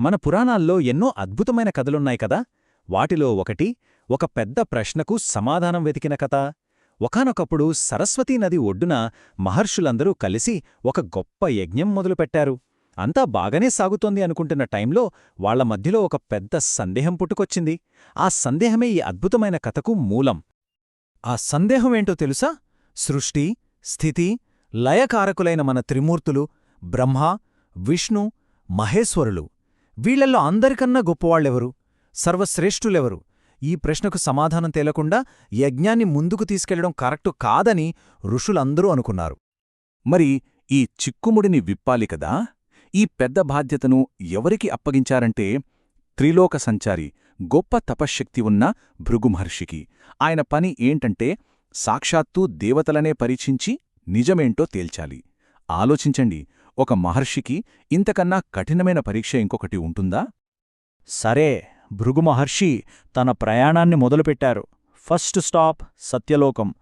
మన పురాణాల్లో ఎన్నో అద్భుతమైన కథలున్నాయి కదా. వాటిలో ఒకటి ఒక పెద్ద ప్రశ్నకు సమాధానం వెతికిన కథ. ఒకానొకప్పుడు సరస్వతీ నది ఒడ్డున మహర్షులందరూ కలిసి ఒక గొప్ప యజ్ఞం మొదలుపెట్టారు. అంతా బాగానే సాగుతోంది అనుకుంటున్న టైంలో వాళ్ళ మధ్యలో ఒక పెద్ద సందేహం పుట్టుకొచ్చింది. ఆ సందేహమే ఈ అద్భుతమైన కథకు మూలం. ఆ సందేహమేంటో తెలుసా? సృష్టి స్థితి లయకారకులైన మన త్రిమూర్తులు బ్రహ్మ విష్ణు మహేశ్వరులు. వీళ్ళల్లో అందరికన్నా గొప్పవాళ్ళెవరు సర్వశ్రేష్ఠులెవరు? ఈ ప్రశ్నకు సమాధానం తేలకుండా యజ్ఞాన్ని ముందుకు తీసుకెళ్ళడం కరెక్టు కాదని ఋషులందరూ అనుకున్నారు. మరి ఈ చిక్కుముడిని విప్పాలి కదా? ఈ పెద్ద బాధ్యతను ఎవరికి అప్పగించారంటే త్రిలోక సంచారి గొప్ప తపశ్శక్తి ఉన్న భృగుమహర్షికి. ఆయన పని ఏంటంటే సాక్షాత్తూ దేవతలనే పరీక్షించి నిజమేంటో తేల్చాలి. ఆలోచించండి ఒక మహర్షికి ఇంతకన్నా కఠినమైన పరీక్ష ఇంకొకటి ఉంటుందా? సరే భృగు మహర్షి తన ప్రయాణాన్ని మొదలుపెట్టారు. First stop Satyalokam.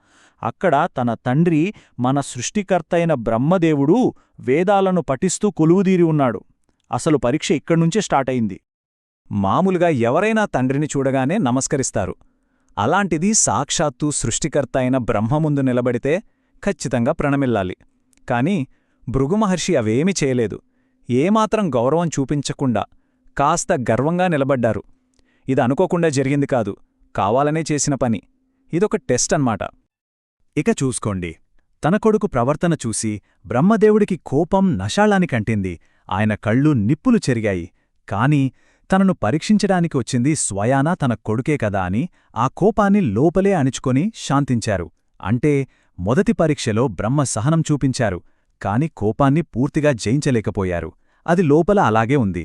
అక్కడ తన తండ్రి మన సృష్టికర్తైన బ్రహ్మదేవుడు వేదాలను పఠిస్తూ కొలువుదీరి ఉన్నాడు. అసలు పరీక్ష ఇక్కడ్నుంచే స్టార్ట్ అయింది. మామూలుగా ఎవరైనా తండ్రిని చూడగానే నమస్కరిస్తారు. అలాంటిది సాక్షాత్తు సృష్టికర్త అయిన బ్రహ్మముందు నిలబడితే ఖచ్చితంగా ప్రణమిల్లాలి. కాని భృగుమహర్షి అవేమి చేయలేదు. ఏమాత్రం గౌరవం చూపించకుండా కాస్త గర్వంగా నిలబడ్డారు. ఇది అనుకోకుండా జరిగింది కాదు. కావాలనే చేసిన పని. ఇదొక టెస్ట్ అన్మాట ఇక చూసుకోండి. తన కొడుకు ప్రవర్తన చూసి బ్రహ్మదేవుడికి కోపం నషాళానికంటింది ఆయన కళ్ళు నిప్పులు చెరిగాయి. కాని తనను పరీక్షించడానికి వచ్చింది స్వయానా తన కొడుకే కదా అని ఆ కోపాన్ని లోపలే అణిచుకొని శాంతించారు. అంటే మొదటి పరీక్షలో బ్రహ్మ సహనం చూపించారు. కాని కోపాన్ని పూర్తిగా జయించలేకపోయారు. అది లోపల అలాగే ఉంది.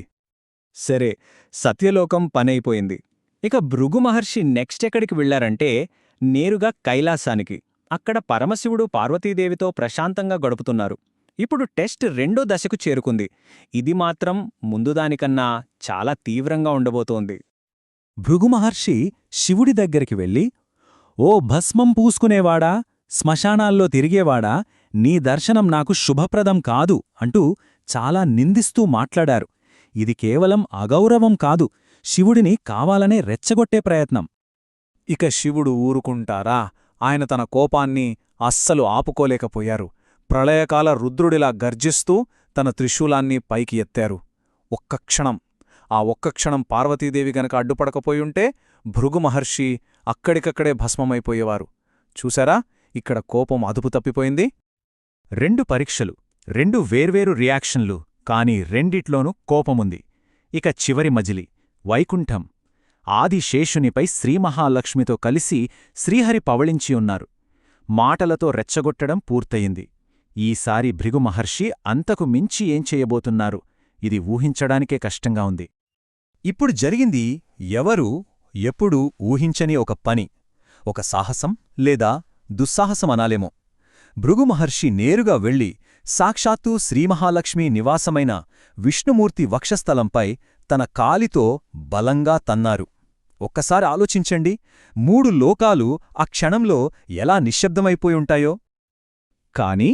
సరే సత్యలోకం పనైపోయింది. ఇక భృగు మహర్షి నెక్స్ట్ ఎక్కడికి వెళ్ళారంటే నేరుగా కైలాసానికి. అక్కడ పరమశివుడు పార్వతీదేవితో ప్రశాంతంగా గడుపుతున్నారు. ఇప్పుడు టెస్ట్ రెండో దశకు చేరుకుంది. ఇది మాత్రం ముందుదానికన్నా చాలా తీవ్రంగా ఉండబోతోంది. భృగుమహర్షి శివుడి దగ్గరికి వెళ్ళి ఓ భస్మం పూసుకునేవాడా? శ్మశానాల్లో తిరిగేవాడా? నీ దర్శనం నాకు శుభప్రదం కాదు అంటూ చాలా నిందిస్తూ మాట్లాడారు. ఇది కేవలం అగౌరవం కాదు శివుడిని కావాలనే రెచ్చగొట్టే ప్రయత్నం. ఇక శివుడు ఊరుకుంటారా? ఆయన తన కోపాన్ని అస్సలు ఆపుకోలేకపోయారు. ప్రళయకాల రుద్రుడిలా గర్జిస్తూ తన త్రిశూలాన్ని పైకి ఎత్తారు. ఒక్క క్షణం. ఆ ఒక్క క్షణం పార్వతీదేవి గనక అడ్డుపడకపోయుంటే భృగు మహర్షి అక్కడికక్కడే భస్మమైపోయేవారు. చూశారా? ఇక్కడ కోపం అదుపు తప్పిపోయింది. రెండు పరీక్షలు రెండు వేర్వేరు రియాక్షన్లు కాని రెండిట్లోనూ కోపముంది. ఇక చివరి మజిలి వైకుంఠం. ఆదిశేషునిపై శ్రీమహాలక్ష్మితో కలిసి శ్రీహరి పవళించి ఉన్నారు. మాటలతో రెచ్చగొట్టడం పూర్తయింది. ఈసారి భృగు మహర్షి అంతకు మించి ఏం చేయబోతున్నారు? ఇది ఊహించడానికే కష్టంగా ఉంది. ఇప్పుడు జరిగింది ఎవరు ఎప్పుడూ ఊహించని ఒక పని ఒక సాహసం లేదా భృగుమహర్షి నేరుగా వెళ్ళి సాక్షాత్తూ శ్రీమహాలక్ష్మీ నివాసమైన విష్ణుమూర్తి వక్షస్థలంపై తన కాలితో బలంగా తన్నారు. ఒక్కసారి ఆలోచించండి మూడు లోకాలు ఆ క్షణంలో ఎలా నిశ్శబ్దమైపోయుంటాయో. కాని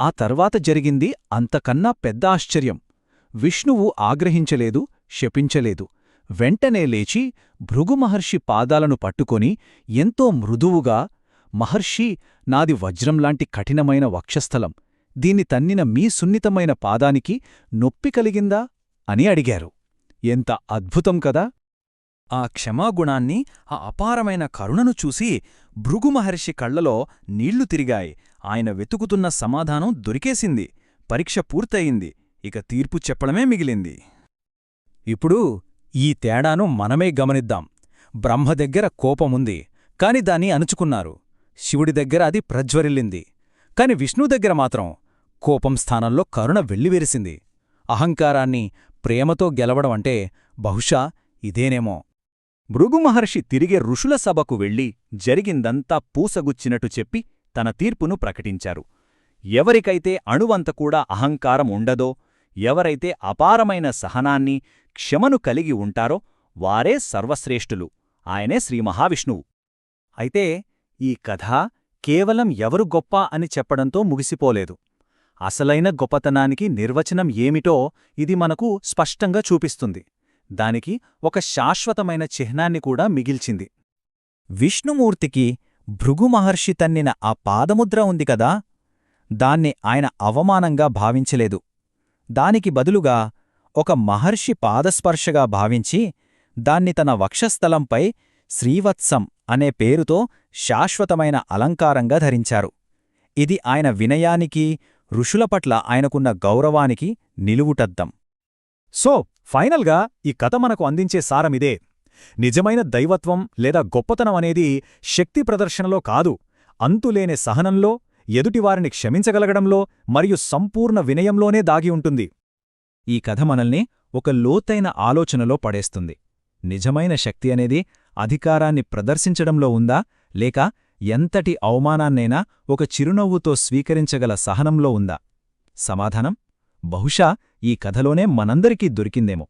ఆ తర్వాత జరిగింది అంతకన్నా పెద్ద ఆశ్చర్యం. విష్ణువు ఆగ్రహించలేదు శపించలేదు. వెంటనే లేచి భృగుమహర్షి పాదాలను పట్టుకొని ఎంతో మృదువుగా మహర్షి నాది వజ్రంలాంటి కఠినమైన వక్షస్థలం. దీన్ని తన్నిన మీ సున్నితమైన పాదానికి నొప్పి కలిగిందా? అని అడిగారు. ఎంత అద్భుతం కదా! ఆ క్షమాగుణాన్ని ఆ అపారమైన కరుణను చూసి భృగుమహర్షి కళ్ళలో నీళ్ళు తిరిగాయి. ఆయన వెతుకుతున్న సమాధానం దొరికేసింది. పరీక్ష పూర్తయింది. ఇక తీర్పు చెప్పడమే మిగిలింది. ఇప్పుడు ఈ తేడాను మనమే గమనిద్దాం. బ్రహ్మ దగ్గర కోపముంది. కాని దాన్ని అణుచుకున్నారు. శివుడి దగ్గర అది ప్రజ్వరిల్లింది. కాని విష్ణు దగ్గర మాత్రం కోపం స్థానంలో కరుణ వెళ్ళివెరిసింది అహంకారాన్ని ప్రేమతో గెలవడం అంటే బహుశా ఇదేనేమో. మృగుమహర్షి తిరిగే ఋషుల సభకు వెళ్ళి జరిగిందంతా పూసగుచ్చినట్టు చెప్పి తన తీర్పును ప్రకటించారు. ఎవరికైతే అణువంతకూడా అహంకారం ఉండదో ఎవరైతే అపారమైన సహనాన్ని క్షమను కలిగి ఉంటారో వారే సర్వశ్రేష్ఠులు. ఆయనే శ్రీమహావిష్ణువు అయితే ఈ కథ కేవలం ఎవరు గొప్ప అని చెప్పడంతో ముగిసిపోలేదు. అసలైన గొప్పతనానికి నిర్వచనం ఏమిటో ఇది మనకు స్పష్టంగా చూపిస్తుంది. దానికి ఒక శాశ్వతమైన చిహ్నాన్ని కూడా మిగిల్చింది. విష్ణుమూర్తికి భృగు మహర్షి తన్నిన ఆ పాదముద్ర ఉంది కదా? దాన్ని ఆయన అవమానంగా భావించలేదు. దానికి బదులుగా ఒక మహర్షి పాదస్పర్శగా భావించి దాన్ని తన వక్షస్థలంపై శ్రీవత్సం అనే పేరుతో శాశ్వతమైన అలంకారంగా ధరించారు. ఇది ఆయన వినయానికి ఋషుల పట్ల ఆయనకున్న గౌరవానికి నిలువుటద్దం. సో ఫైనల్గా ఈ కథ మనకు అందించే సారమిదే నిజమైన దైవత్వం లేదా గొప్పతనం అనేది శక్తి ప్రదర్శనలో కాదు అంతులేని సహనంలో ఎదుటివారిని క్షమించగలగడంలో మరియు సంపూర్ణ వినయంలోనే దాగి ఉంటుంది. ఈ కథ మనల్ని ఒక లోతైన ఆలోచనలో పడేస్తుంది. నిజమైన శక్తి అనేది అధికారాన్ని ప్రదర్శించడంలో ఉందా? లేక ఎంతటి అవమానాన్నైనా ఒక చిరునవ్వుతో స్వీకరించగల సహనంలో ఉందా? సమాధానం? బహుశా ఈ కథలోనే మనందరికీ దొరికిందేమో.